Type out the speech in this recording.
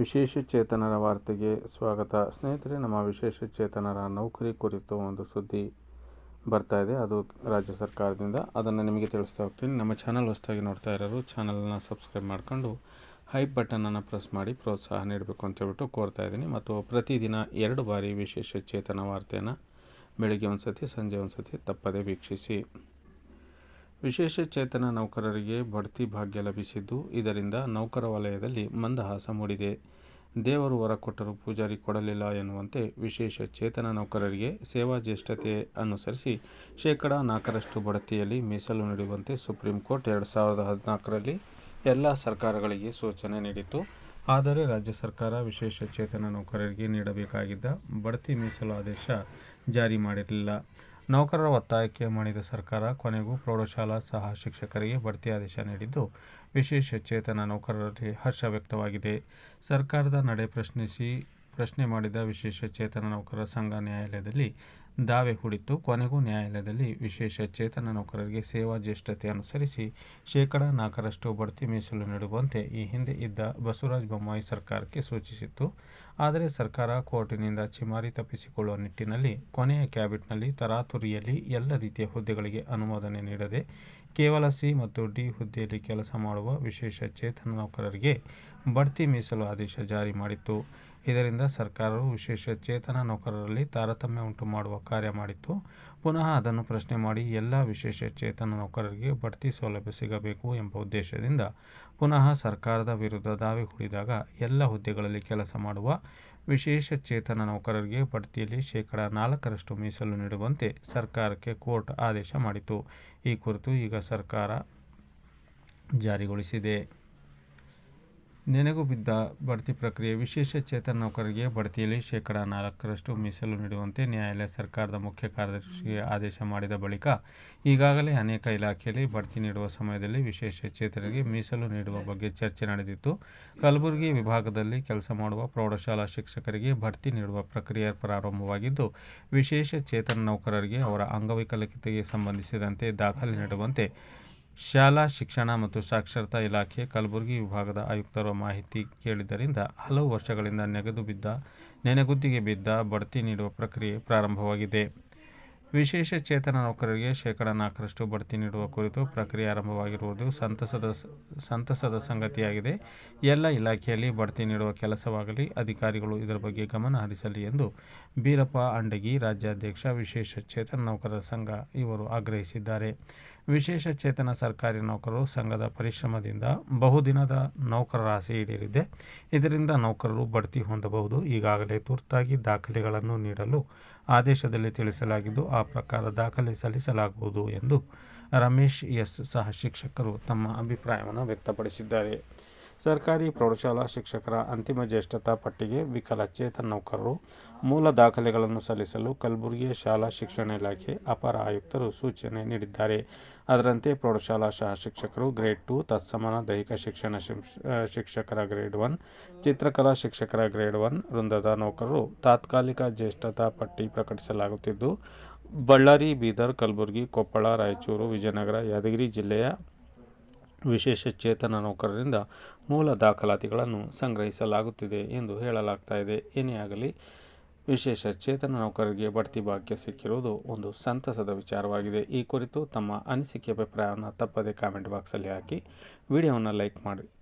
ವಿಶೇಷ ಚೇತನರ ವಾರ್ತೆಗೆ ಸ್ವಾಗತ. ಸ್ನೇಹಿತರೆ, ನಮ್ಮ ವಿಶೇಷ ಚೇತನರ ನೌಕರಿ ಕುರಿತು ಒಂದು ಸುದ್ದಿ ಬರ್ತಾ ಇದೆ. ಅದು ರಾಜ್ಯ ಸರ್ಕಾರದಿಂದ. ಅದನ್ನು ನಿಮಗೆ ತಿಳಿಸ್ತಾ ಹೋಗ್ತೀನಿ. ನಮ್ಮ ಚಾನಲ್ ಹೊಸದಾಗಿ ನೋಡ್ತಾ ಇರೋರು ಚಾನಲನ್ನು ಸಬ್ಸ್ಕ್ರೈಬ್ ಮಾಡ್ಕೊಂಡು ಹೈಪ್ ಬಟನನ್ನು ಪ್ರೆಸ್ ಮಾಡಿ ಪ್ರೋತ್ಸಾಹ ನೀಡಬೇಕು ಅಂತ ಹೇಳ್ಬಿಟ್ಟು ಕೋರ್ತಾ ಇದ್ದೀನಿ. ಮತ್ತು ಪ್ರತಿದಿನ ಎರಡು ಬಾರಿ ವಿಶೇಷ ಚೇತನ ವಾರ್ತೆಯನ್ನು ಬೆಳಗ್ಗೆ ಒಂದು ಸತಿ ಸಂಜೆ ಒಂದು ಸತಿ ತಪ್ಪದೇ ವೀಕ್ಷಿಸಿ. ವಿಶೇಷ ಚೇತನ ನೌಕರರಿಗೆ ಬಡ್ತಿ ಭಾಗ್ಯ ಲಭಿಸಿದ್ದು, ಇದರಿಂದ ನೌಕರ ವಲಯದಲ್ಲಿ ಮಂದಹಾಸ ಮೂಡಿದೆ. ದೇವರು ಹೊರ ಕೊಟ್ಟರೂ ಪೂಜಾರಿ ಕೊಡಲಿಲ್ಲ ಎನ್ನುವಂತೆ ವಿಶೇಷ ಚೇತನ ನೌಕರರಿಗೆ ಸೇವಾ ಜ್ಯೇಷ್ಠತೆ ಅನುಸರಿಸಿ ಶೇಕಡ ನಾಲ್ಕರಷ್ಟು ಬಡ್ತಿಯಲ್ಲಿ ಮೀಸಲು ನೀಡುವಂತೆ ಸುಪ್ರೀಂ ಕೋರ್ಟ್ ಎರಡು ಸಾವಿರದ ಹದಿನಾಲ್ಕರಲ್ಲಿ ಎಲ್ಲ ಸರ್ಕಾರಗಳಿಗೆ ಸೂಚನೆ ನೀಡಿತ್ತು. ಆದರೆ ರಾಜ್ಯ ಸರ್ಕಾರ ವಿಶೇಷ ಚೇತನ ನೌಕರರಿಗೆ ನೀಡಬೇಕಾಗಿದ್ದ ಬಡ್ತಿ ಮೀಸಲು ಆದೇಶ ಜಾರಿ ಮಾಡಿರಲಿಲ್ಲ. ನೌಕರರ ಒತ್ತಾಯಕ್ಕೆ ಮಣಿದ ಸರ್ಕಾರ ಕೊನೆಗೂ ಪ್ರೌಢಶಾಲಾ ಸಹ ಶಿಕ್ಷಕರಿಗೆ ಬಡ್ತಿ ಆದೇಶ ನೀಡಿದ್ದು, ವಿಶೇಷ ಚೇತನ ನೌಕರರಲ್ಲಿ ಹರ್ಷ ವ್ಯಕ್ತವಾಗಿದೆ. ಸರ್ಕಾರದ ನಡೆ ಪ್ರಶ್ನಿಸಿ ಪ್ರಶ್ನೆ ಮಾಡಿದ ವಿಶೇಷ ಚೇತನ ನೌಕರರ ಸಂಘ ನ್ಯಾಯಾಲಯದಲ್ಲಿ ದಾವೆ ಹೂಡಿತ್ತು ಕೊನೆಗೂ ನ್ಯಾಯಾಲಯದಲ್ಲಿ ವಿಶೇಷ ಚೇತನ ನೌಕರರಿಗೆ ಸೇವಾ ಜ್ಯೇಷ್ಠತೆ ಅನುಸರಿಸಿ ಶೇಕಡ ನಾಲ್ಕರಷ್ಟು ಬಡ್ತಿ ಮೀಸಲು ನೀಡುವಂತೆ ಈ ಹಿಂದೆ ಇದ್ದ ಬಸವರಾಜ ಬೊಮ್ಮಾಯಿ ಸರ್ಕಾರಕ್ಕೆ ಸೂಚಿಸಿತ್ತು. ಆದರೆ ಸರ್ಕಾರ ಕೋರ್ಟಿನಿಂದ ಚಿಮಾರಿ ತಪ್ಪಿಸಿಕೊಳ್ಳುವ ನಿಟ್ಟಿನಲ್ಲಿ ಕೊನೆಯ ಕ್ಯಾಬಿನೆಟ್ನಲ್ಲಿ ತರಾತುರಿಯಲ್ಲಿ ಎಲ್ಲ ರೀತಿಯ ಹುದ್ದೆಗಳಿಗೆ ಅನುಮೋದನೆ ನೀಡದೆ ಕೇವಲ ಸಿ ಮತ್ತು ಡಿ ಹುದ್ದೆಯಲ್ಲಿ ಕೆಲಸ ಮಾಡುವ ವಿಶೇಷ ಚೇತನ ನೌಕರರಿಗೆ ಬಡ್ತಿ ಮೀಸಲು ಆದೇಶ ಜಾರಿ ಮಾಡಿತ್ತು. ಇದರಿಂದ ಸರ್ಕಾರವು ವಿಶೇಷ ಚೇತನ ನೌಕರರಲ್ಲಿ ತಾರತಮ್ಯ ಉಂಟು ಮಾಡುವ ಕಾರ್ಯ ಮಾಡಿತ್ತು. ಪುನಃ ಅದನ್ನು ಪ್ರಶ್ನೆ ಮಾಡಿ, ಎಲ್ಲ ವಿಶೇಷ ಚೇತನ ನೌಕರರಿಗೆ ಬಡ್ತಿ ಸೌಲಭ್ಯ ಸಿಗಬೇಕು ಎಂಬ ಉದ್ದೇಶದಿಂದ ಪುನಃ ಸರ್ಕಾರದ ವಿರುದ್ಧ ದಾವೆ ಹೂಡಿದಾಗ ಎಲ್ಲ ಹುದ್ದೆಗಳಲ್ಲಿ ಕೆಲಸ ಮಾಡುವ ವಿಶೇಷ ಚೇತನ ನೌಕರರಿಗೆ ಬಡ್ತಿಯಲ್ಲಿ ಶೇಕಡ ನಾಲ್ಕರಷ್ಟು ಮೀಸಲು ನೀಡುವಂತೆ ಸರ್ಕಾರಕ್ಕೆ ಕೋರ್ಟ್ ಆದೇಶ ಮಾಡಿತು ಈ ಕುರಿತು ಈಗ ಸರ್ಕಾರ ಜಾರಿಗೊಳಿಸಿದೆ. ನೆನೆಗೂ ಬಿದ್ದ ಬಡ್ತಿ ಪ್ರಕ್ರಿಯೆ, ವಿಶೇಷ ಚೇತನ ನೌಕರರಿಗೆ ಬಡ್ತಿಯಲ್ಲಿ ಶೇಕಡಾ ನಾಲ್ಕರಷ್ಟು ಮೀಸಲು ನೀಡುವಂತೆ ನ್ಯಾಯಾಲಯ ಸರ್ಕಾರದ ಮುಖ್ಯ ಕಾರ್ಯದರ್ಶಿಗೆ ಆದೇಶ ಮಾಡಿದ ಬಳಿಕ ಈಗಾಗಲೇ ಅನೇಕ ಇಲಾಖೆಯಲ್ಲಿ ಬಡ್ತಿ ನೀಡುವ ಸಮಯದಲ್ಲಿ ವಿಶೇಷ ಚೇತನರಿಗೆ ಮೀಸಲು ನೀಡುವ ಬಗ್ಗೆ ಚರ್ಚೆ ನಡೆದಿತ್ತು. ಕಲಬುರಗಿ ವಿಭಾಗದಲ್ಲಿ ಕೆಲಸ ಮಾಡುವ ಪ್ರೌಢಶಾಲಾ ಶಿಕ್ಷಕರಿಗೆ ಬಡ್ತಿ ನೀಡುವ ಪ್ರಕ್ರಿಯೆ ಪ್ರಾರಂಭವಾಗಿದ್ದು, ವಿಶೇಷ ಚೇತನ ನೌಕರರಿಗೆ ಅವರ ಅಂಗವೈಕಲ್ಯತೆಗೆ ಸಂಬಂಧಿಸಿದಂತೆ ದಾಖಲೆ ನೀಡುವಂತೆ ಶಾಲಾ ಶಿಕ್ಷಣ ಮತ್ತು ಸಾಕ್ಷರತಾ ಇಲಾಖೆ ಕಲಬುರಗಿ ವಿಭಾಗದ ಆಯುಕ್ತರು ಮಾಹಿತಿ ಕೇಳಿದ್ದರಿಂದ ಹಲವು ವರ್ಷಗಳಿಂದ ನೆಗೆದು ಬಿದ್ದ ನೆನೆಗುದ್ದಿಗೆ ಬಿದ್ದ ಬಡ್ತಿ ನೀಡುವ ಪ್ರಕ್ರಿಯೆ ಪ್ರಾರಂಭವಾಗಿದೆ. ವಿಶೇಷ ಚೇತನ ನೌಕರರಿಗೆ ಶೇಕಡ ನಾಲ್ಕರಷ್ಟು ಬಡ್ತಿ ನೀಡುವ ಕುರಿತು ಪ್ರಕ್ರಿಯೆ ಆರಂಭವಾಗಿರುವುದು ಸಂತಸದ ಸಂತಸದ ಸಂಗತಿಯಾಗಿದೆ. ಎಲ್ಲ ಇಲಾಖೆಯಲ್ಲಿ ಬಡ್ತಿ ನೀಡುವ ಕೆಲಸವಾಗಲಿ, ಅಧಿಕಾರಿಗಳು ಇದರ ಬಗ್ಗೆ ಗಮನ ಹರಿಸಲಿ ಎಂದು ಬೀರಪ್ಪ ಅಂಡಗಿ ರಾಜ್ಯಾಧ್ಯಕ್ಷ, ವಿಶೇಷ ಚೇತನ ನೌಕರರ ಸಂಘ ಇವರು ಆಗ್ರಹಿಸಿದ್ದಾರೆ. ವಿಶೇಷ ಚೇತನ ಸರ್ಕಾರಿ ನೌಕರರು ಸಂಘದ ಪರಿಶ್ರಮದಿಂದ ಬಹುದಿನದ ನೌಕರರ ಆಸೆ ಈಡೇರಿದೆ. ಇದರಿಂದ ನೌಕರರು ಬಡ್ತಿ ಹೊಂದಬಹುದು. ಈಗಾಗಲೇ ತುರ್ತಾಗಿ ದಾಖಲೆಗಳನ್ನು ನೀಡಲು ಆದೇಶದಲ್ಲಿ ತಿಳಿಸಲಾಗಿದ್ದು, ಆ ಪ್ರಕಾರ ದಾಖಲೆ ಸಲ್ಲಿಸಲಾಗುವುದು ಎಂದು ರಮೇಶ್ ಎಸ್ ಸಹ ಶಿಕ್ಷಕರು ತಮ್ಮ ಅಭಿಪ್ರಾಯವನ್ನು ವ್ಯಕ್ತಪಡಿಸಿದ್ದಾರೆ. ಸರ್ಕಾರಿ ಪ್ರೌಢಶಾಲಾ ಶಿಕ್ಷಕರ ಅಂತಿಮ ಜ್ಯೇಷ್ಠತಾ ಪಟ್ಟಿಗೆ ವಿಕಲಚೇತನ ನೌಕರರು ಮೂಲ ದಾಖಲೆಗಳನ್ನು ಸಲ್ಲಿಸಲು ಕಲಬುರಗಿಯ ಶಾಲಾ ಶಿಕ್ಷಣ ಇಲಾಖೆ ಅಪರ ಆಯುಕ್ತರು ಸೂಚನೆ ನೀಡಿದ್ದಾರೆ. ಅದರಂತೆ ಪ್ರೌಢಶಾಲಾ ಸಹ ಶಿಕ್ಷಕರು ಗ್ರೇಡ್ ಟು ತತ್ಸಮಾನ ದೈಹಿಕ ಶಿಕ್ಷಣ ಶಿಕ್ಷಕರ ಗ್ರೇಡ್ ಒನ್, ಚಿತ್ರಕಲಾ ಶಿಕ್ಷಕರ ಗ್ರೇಡ್ ಒನ್ ವೃಂದದ ನೌಕರರು ತಾತ್ಕಾಲಿಕ ಜ್ಯೇಷ್ಠತಾ ಪಟ್ಟಿ ಪ್ರಕಟಿಸಲಾಗುತ್ತಿದ್ದು, ಬಳ್ಳಾರಿ ಬೀದರ್, ಕಲಬುರಗಿ, ಕೊಪ್ಪಳ, ರಾಯಚೂರು, ವಿಜಯನಗರ, ಯಾದಗಿರಿ ಜಿಲ್ಲೆಯ ವಿಶೇಷ ಚೇತನ ನೌಕರರಿಂದ ಮೂಲ ದಾಖಲಾತಿಗಳನ್ನು ಸಂಗ್ರಹಿಸಲಾಗುತ್ತಿದೆ ಎಂದು ಹೇಳಲಾಗ್ತಾ ಇದೆ. ಏನೇ ಆಗಲಿ, ವಿಶೇಷ ಚೇತನ ನೌಕರರಿಗೆ ಬಡ್ತಿ ಭಾಗ್ಯ ಸಿಕ್ಕಿರುವುದು ಒಂದು ಸಂತಸದ ವಿಚಾರವಾಗಿದೆ. ಈ ಕುರಿತು ತಮ್ಮ ಅನಿಸಿಕೆ, ಅಭಿಪ್ರಾಯವನ್ನು ತಪ್ಪದೇ ಕಾಮೆಂಟ್ ಬಾಕ್ಸಲ್ಲಿ ಹಾಕಿ, ವಿಡಿಯೋವನ್ನು ಲೈಕ್ ಮಾಡಿ.